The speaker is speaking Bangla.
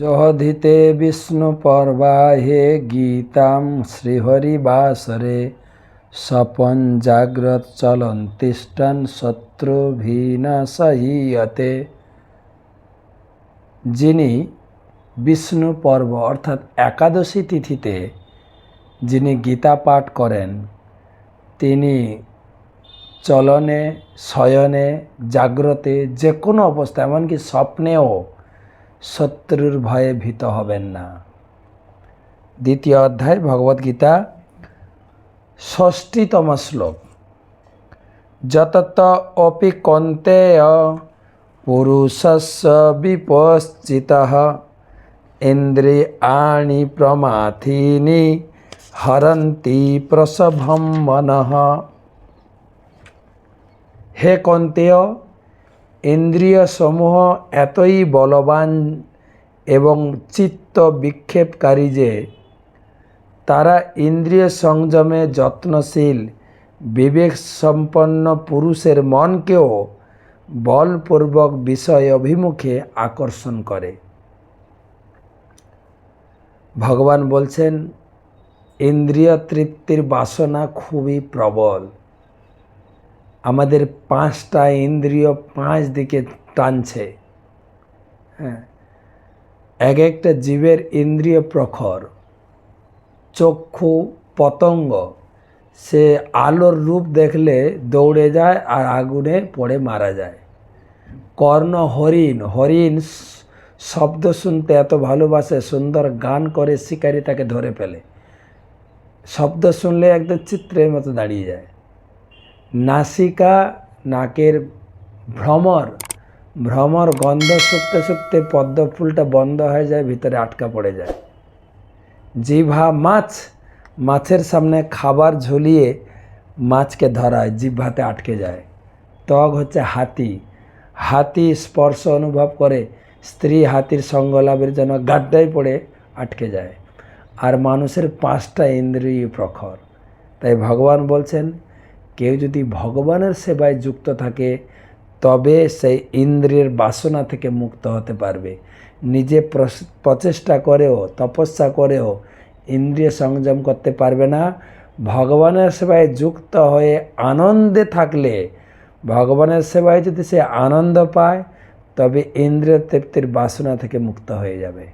জহধিতে বিষ্ণু পর্বাহে গীতাম শ্রীহরি বাসরে স্বপন জাগ্রত চলন তিষ্ঠন শত্রু ভিনাশহীয়তে যিনি বিষ্ণু পর্ব অর্থাৎ একাদশী তিথিতে যিনি গীতা পাঠ করেন, তিনি চলনে, শয়নে, জাগ্রতে যে কোনো অবস্থা এমনকি স্বপ্নেও শত্রুর ভয়ে ভীত হবেন না। দ্বিতীয় অধ্যায় ভগবদ্গীতা ষষ্ঠীতম শ্লোক। যতত অপি কন্তেয় পুরুষস্য বিপশ্চিত ইন্দ্রিয়াণি প্রমাথিনি হরন্তি প্রসভম মনঃ। হে কন্তেয় ইন্দ্রিয় সমূহ এতই বলবান এবং চিত্ত বিক্ষেপকারী যে, তারা ইন্দ্রিয় সংযমে যত্নশীল বিবেক সম্পন্ন পুরুষের মনকেও বলপূর্বক বিষয় অভিমুখে আকর্ষণ করে। ভগবান বলছেন ইন্দ্রিয় তৃপ্তির বাসনা খুবই প্রবল। আমাদের পাঁচটা ইন্দ্রিয় পাঁচ দিকে টানছে। হ্যাঁ। এক একটা জীবের ইন্দ্রিয় প্রখর, চক্ষু পতঙ্গ। সে আলোর রূপ দেখলে দৌড়ে যায় আর আগুনে পড়ে মারা যায়। কর্ণ হরিণ হরিণ শব্দ শুনতে এত ভালোবাসে, সুন্দর গান করে শিকারি তাকে ধরে ফেলে। শব্দ শুনলে একদম চিত্রের মতো দাঁড়িয়ে যায়। নাসিকা নাকের ভ্রমর ভ্রমর গন্ধ শুকতে শুকতে পদ্ম ফুলটা বন্ধ হয়ে যায়, ভিতরে আটকা পড়ে যায়। জিভা মাছ, মাছের সামনে খাবার ঝুলিয়ে মাছকে ধরায় জিভাতে আটকে যায়। ত্বক হচ্ছে হাতি। হাতি স্পর্শ অনুভব করে, স্ত্রী হাতির সঙ্গ লাভের জন্য গাড্ডায় পড়ে আটকে যায়। আর মানুষের পাঁচটা ইন্দ্রিয় প্রখর। তাই ভগবান বলছেন কেউ যদি ভগবানের সেবায় যুক্ত থাকে, তবে সেই ইন্দ্রিয়ের বাসনা থেকে মুক্ত হতে পারবে। নিজে প্রচেষ্টা করেও, তপস্যা করেও ইন্দ্রিয় সংযম করতে পারবে না। ভগবানের সেবায় যুক্ত হয়ে আনন্দে থাকলে, ভগবানের সেবায় যদি সে আনন্দ পায়, তবে ইন্দ্রিয় তৃপ্তির বাসনা থেকে মুক্ত হয়ে যাবে।